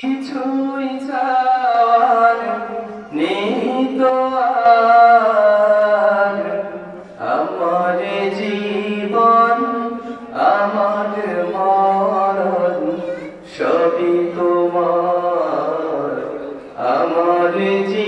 কিছুই তো আমার জীবন আমার মরণ সবই তোমার। আমার জীবন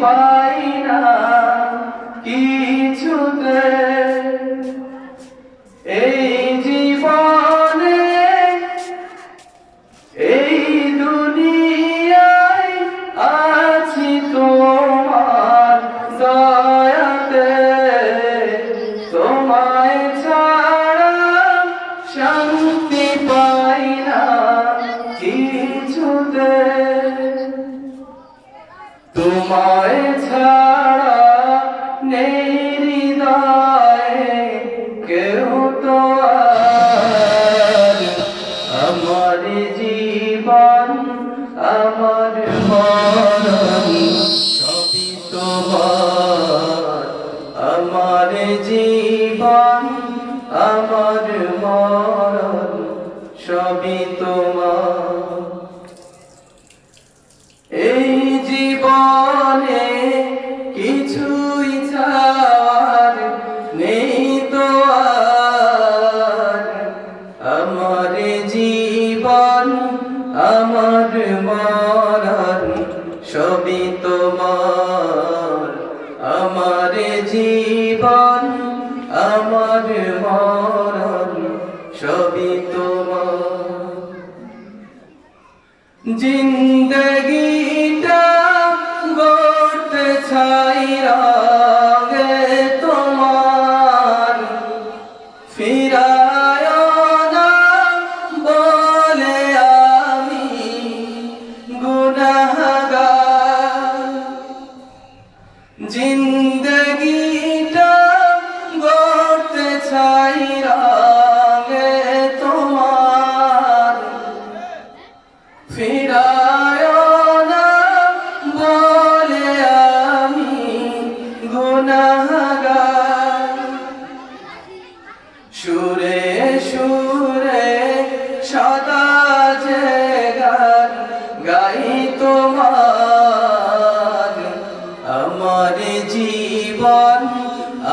পাই না? জীবন আমার মরণ সবই তোমার। এই জীবনে তোমার আমার জীবন আমার মরণ সবই তোমার। জিন্দগিটা গড়তে ছাই সুরে সুরে সদা যে গাই তোমার। আমার জীবন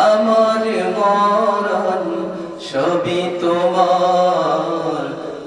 আমার মরণ সবই তোমার।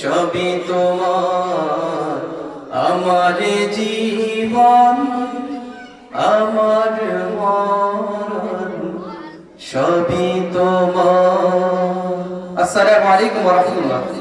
সবই তোমার। আমার জীবন আমার মরণ সবই তোমার। আসসালামু আলাইকুম ওয়া রাহমাতুল্লাহ।